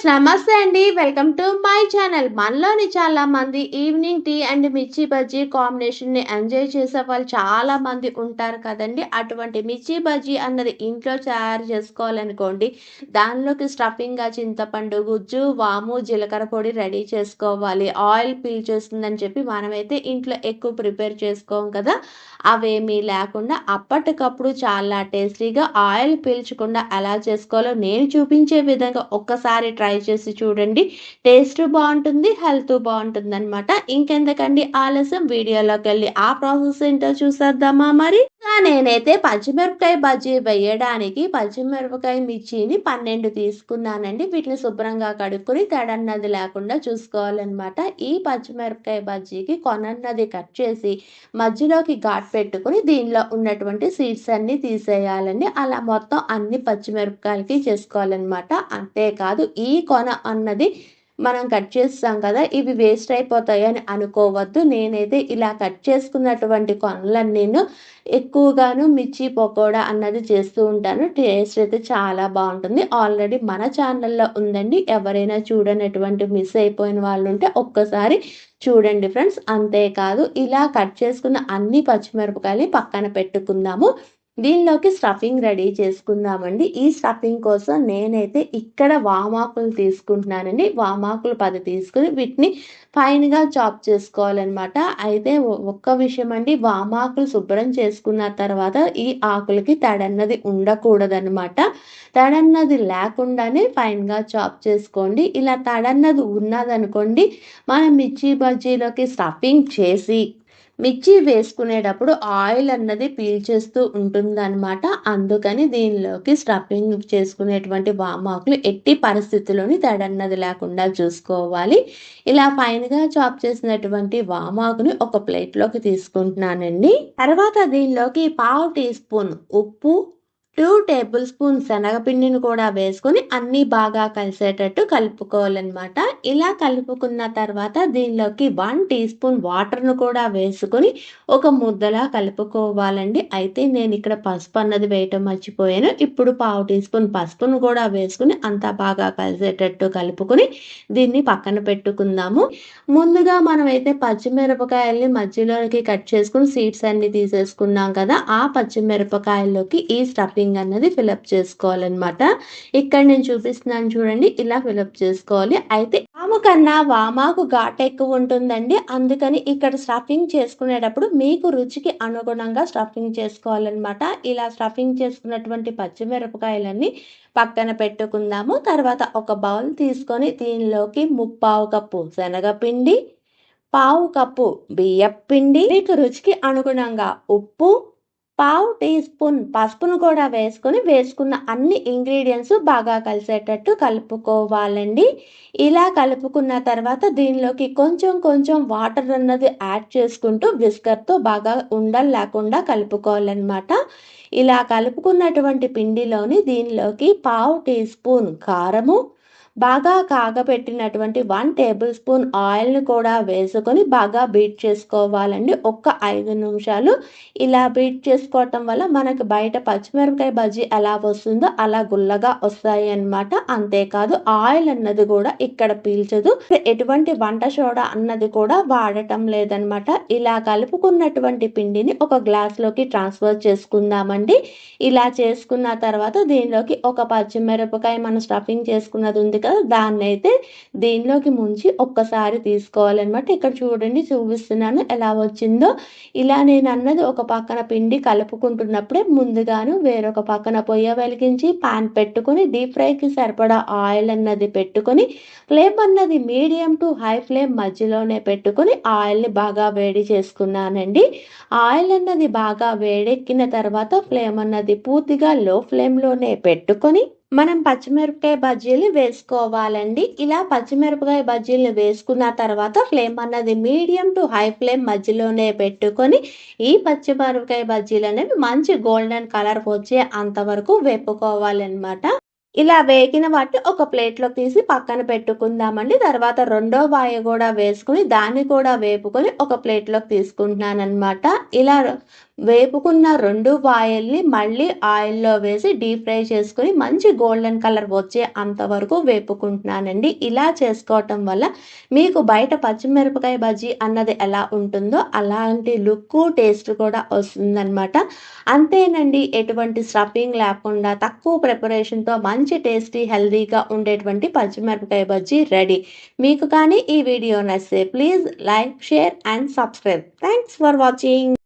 Friends నమస్తే అండి. Welcome to my channel మనలోని చాలా మంది ఈవినింగ్ టీ అండ్ మిర్చి బజ్జీ కాంబినేషన్ని ఎంజాయ్ చేసే వాళ్ళు చాలా మంది ఉంటారు కదండి. అటువంటి మిర్చి బజ్జీ అన్నది ఇంట్లో తయారు చేసుకోవాలనుకోండి దానిలోకి స్టఫింగ్గా చింతపండు గుజ్జు వాము జీలకర్ర పొడి రెడీ చేసుకోవాలి. ఆయిల్ పీల్చేస్తుందని చెప్పి మనమైతే ఇంట్లో ఎక్కువ ప్రిపేర్ చేసుకోం కదా. అవేమీ లేకుండా అప్పటికప్పుడు చాలా టేస్టీగా ఆయిల్ పీల్చకుండా ఎలా చేసుకోవాలో నేను చూపించే విధంగా ఒక్కసారి ట్రై చేసి చూడండి. టేస్ట్ బాగుంటుంది హెల్త్ బాగుంటుంది అనమాట ఇంకెందుకండి ఆలస్యం? వీడియోలోకి వెళ్ళి ఆ ప్రాసెస్ ఏంటో చూసేద్దామా మరి? నేనైతే పచ్చిమిరపకాయ బజ్జీ వేయడానికి పచ్చిమిరపకాయ మిర్చిని పన్నెండు తీసుకున్నానండి. వీటిని శుభ్రంగా కడుక్కొని తడన్నది లేకుండా చూసుకోవాలన్నమాట. ఈ పచ్చిమిరపకాయ బజ్జీకి కొనన్నది కట్ చేసి మధ్యలోకి ఘాట్ పెట్టుకుని దీనిలో ఉన్నటువంటి సీడ్స్ అన్ని తీసేయాలండి. అలా మొత్తం అన్ని పచ్చిమిరపకాయలకి చేసుకోవాలన్నమాట. అంతేకాదు ఈ కొన అన్నది మనం కట్ చేస్తాం కదా ఇవి వేస్ట్ అయిపోతాయి అని అనుకోవద్దు. నేనైతే ఇలా కట్ చేసుకున్నటువంటి కొనలన్నీను ఎక్కువగాను మిర్చి పకోడా అన్నది చేస్తూ ఉంటాను. టేస్ట్ అయితే చాలా బాగుంటుంది. ఆల్రెడీ మన ఛానల్లో ఉందండి. ఎవరైనా చూడనటువంటి మిస్ అయిపోయిన వాళ్ళు ఉంటే ఒక్కసారి చూడండి ఫ్రెండ్స్. అంతేకాదు ఇలా కట్ చేసుకున్న అన్ని పచ్చిమిరపకాయలు పక్కన పెట్టుకుందాము. దీనిలోకి స్టఫింగ్ రెడీ చేసుకుందామండి. ఈ స్టఫింగ్ కోసం నేనైతే ఇక్కడ వామాకులు తీసుకుంటున్నానండి. వామాకులు పది తీసుకుని వీటిని ఫైన్గా చాప్ చేసుకోవాలన్నమాట. అయితే ఒక్క విషయం అండి వామాకులు శుభ్రం చేసుకున్న తర్వాత ఈ ఆకులకి తడన్నది ఉండకూడదనమాట తడన్నది లేకుండానే ఫైన్గా చాప్ చేసుకోండి. ఇలా తడన్నది ఉన్నదనుకోండి మనం మిర్చి బజ్జీలోకి స్టఫింగ్ చేసి మిర్చి వేసుకునేటప్పుడు ఆయిల్ అన్నది పీల్చేస్తూ ఉంటుందన్నమాట. అందుకని దీనిలోకి స్టఫింగ్ చేసుకునేటువంటి వామాకులు ఎట్టి పరిస్థితుల్లోని తడన్నది లేకుండా చూసుకోవాలి. ఇలా ఫైన్గా చాప్ చేసినటువంటి వామాకుని ఒక ప్లేట్లోకి తీసుకుంటున్నానండి. తర్వాత దీనిలోకి పావు టీ స్పూన్ ఉప్పు టూ టేబుల్ స్పూన్ శనగపిండిని కూడా వేసుకొని అన్నీ బాగా కలిసేటట్టు కలుపుకోవాలన్నమాట. ఇలా కలుపుకున్న తర్వాత దీనిలోకి వన్ టీ స్పూన్ వాటర్ను కూడా వేసుకొని ఒక ముద్దలా కలుపుకోవాలండి. అయితే నేను ఇక్కడ పసుపు అన్నది వేయటం మర్చిపోయాను. ఇప్పుడు పావు టీ స్పూన్ పసుపును కూడా వేసుకుని అంతా బాగా కలిసేటట్టు కలుపుకొని దీన్ని పక్కన పెట్టుకుందాము. ముందుగా మనమైతే పచ్చిమిరపకాయల్ని మధ్యలోకి కట్ చేసుకుని సీడ్స్ అన్ని తీసేసుకున్నాం కదా ఆ పచ్చిమిరపకాయల్లోకి ఈ స్టఫింగ్ అన్నది ఫిలప్ చేసుకోవాలన్నమాట. ఇక్కడ నేను చూపిస్తున్నాను చూడండి ఇలా ఫిలప్ చేసుకోవాలి. అయితే వాము కన్నా వామాకు ఘాట్ ఎక్కువ ఉంటుందండి. అందుకని ఇక్కడ స్టఫింగ్ చేసుకునేటప్పుడు మీకు రుచికి అనుగుణంగా స్టఫింగ్ చేసుకోవాలన్నమాట. ఇలా స్టఫింగ్ చేసుకున్నటువంటి పచ్చిమిరపకాయలన్నీ పక్కన పెట్టుకుందాము. తర్వాత ఒక బౌల్ తీసుకొని దీనిలోకి ముప్పావు కప్పు శనగపిండి పావు కప్పు బియ్యపిండి. మీకు రుచికి అనుగుణంగా ఉప్పు పావు టీ స్పూన్ పసుపును కూడా వేసుకొని వేసుకున్న అన్ని ఇంగ్రీడియంట్స్ బాగా కలిసేటట్టు కలుపుకోవాలండి. ఇలా కలుపుకున్న తర్వాత దీనిలోకి కొంచెం కొంచెం వాటర్ అన్నది యాడ్ చేసుకుంటూ విస్కర్తో బాగా ఉండలు లేకుండా కలుపుకోవాలన్నమాట. ఇలా కలుపుకున్నటువంటి పిండిలోని దీనిలోకి పావు టీ స్పూన్ కారము బాగా కాగపెట్టినటువంటి వన్ టేబుల్ స్పూన్ ఆయిల్ని కూడా వేసుకొని బాగా బీట్ చేసుకోవాలండి. ఒక్క ఐదు నిమిషాలు ఇలా బీట్ చేసుకోవటం వల్ల మనకి బయట పచ్చిమిరపకాయ బజ్జీ ఎలా వస్తుందో అలా గుల్లగా వస్తాయి అన్నమాట అంతేకాదు ఆయిల్ అన్నది కూడా ఇక్కడ పీల్చదు. ఎటువంటి వంట సోడా అన్నది కూడా వాడటం లేదనమాట ఇలా కలుపుకున్నటువంటి పిండిని ఒక గ్లాస్లోకి ట్రాన్స్ఫర్ చేసుకుందామండి. ఇలా చేసుకున్న తర్వాత దీనిలోకి ఒక పచ్చిమిరపకాయ మనం స్టఫింగ్ చేసుకున్నది ఉంది కదా దాన్ని అయితే దీనిలోకి ముంచి ఒక్కసారి తీసుకోవాలన్నమాట. ఇక్కడ చూడండి చూపిస్తున్నాను ఎలా వచ్చిందో. ఇలా నేను అన్నది ఒక పక్కన పిండి కలుపుకుంటున్నప్పుడే ముందుగాను వేరొక పక్కన పొయ్య వెలిగించి పాన్ పెట్టుకొని డీప్ ఫ్రైకి సరిపడా ఆయిల్ అన్నది పెట్టుకొని ఫ్లేమ్ అన్నది మీడియం టు హై ఫ్లేమ్ మధ్యలోనే పెట్టుకొని ఆయిల్ని బాగా వేడి చేసుకున్నానండి. ఆయిల్ అన్నది బాగా వేడెక్కిన తర్వాత ఫ్లేమ్ అన్నది పూర్తిగా లో ఫ్లేమ్లోనే పెట్టుకొని మనం పచ్చిమిరపకాయ బజ్జీలు వేసుకోవాలండి. ఇలా పచ్చిమిరపకాయ బజ్జీలు వేసుకున్న తర్వాత ఫ్లేమ్ అన్నది మీడియం టు హై ఫ్లేమ్ మధ్యలోనే పెట్టుకొని ఈ పచ్చిమిరపకాయ బజ్జీలు అనేవి మంచి గోల్డెన్ కలర్ వచ్చే అంతవరకు వేపుకోవాలన్నమాట. ఇలా వేగిన వాటిని ఒక ప్లేట్లో తీసి పక్కన పెట్టుకుందామండి. తర్వాత రెండో వాయి కూడా వేసుకుని దాన్ని కూడా వేపుకొని ఒక ప్లేట్లోకి తీసుకుంటున్నాను అనమాట ఇలా వేపుకున్న రెండు వాయల్ని మళ్ళీ ఆయిల్లో వేసి డీప్ ఫ్రై చేసుకొని మంచి గోల్డెన్ కలర్ వచ్చే అంతవరకు వేపుకుంటున్నానండి. ఇలా చేసుకోవటం వల్ల మీకు బయట పచ్చిమిరపకాయ బజ్జీ అన్నది ఎలా ఉంటుందో అలాంటి లుక్ టేస్ట్ కూడా వస్తుందన్నమాట. అంతేనండి ఎటువంటి స్టఫింగ్ లేకుండా తక్కువ ప్రిపరేషన్తో మంచి టేస్టీ హెల్దీగా ఉండేటువంటి పచ్చిమిరపకాయ బజ్జీ రెడీ. మీకు కానీ ఈ వీడియో నచ్చితే please like share and subscribe. Thanks for watching.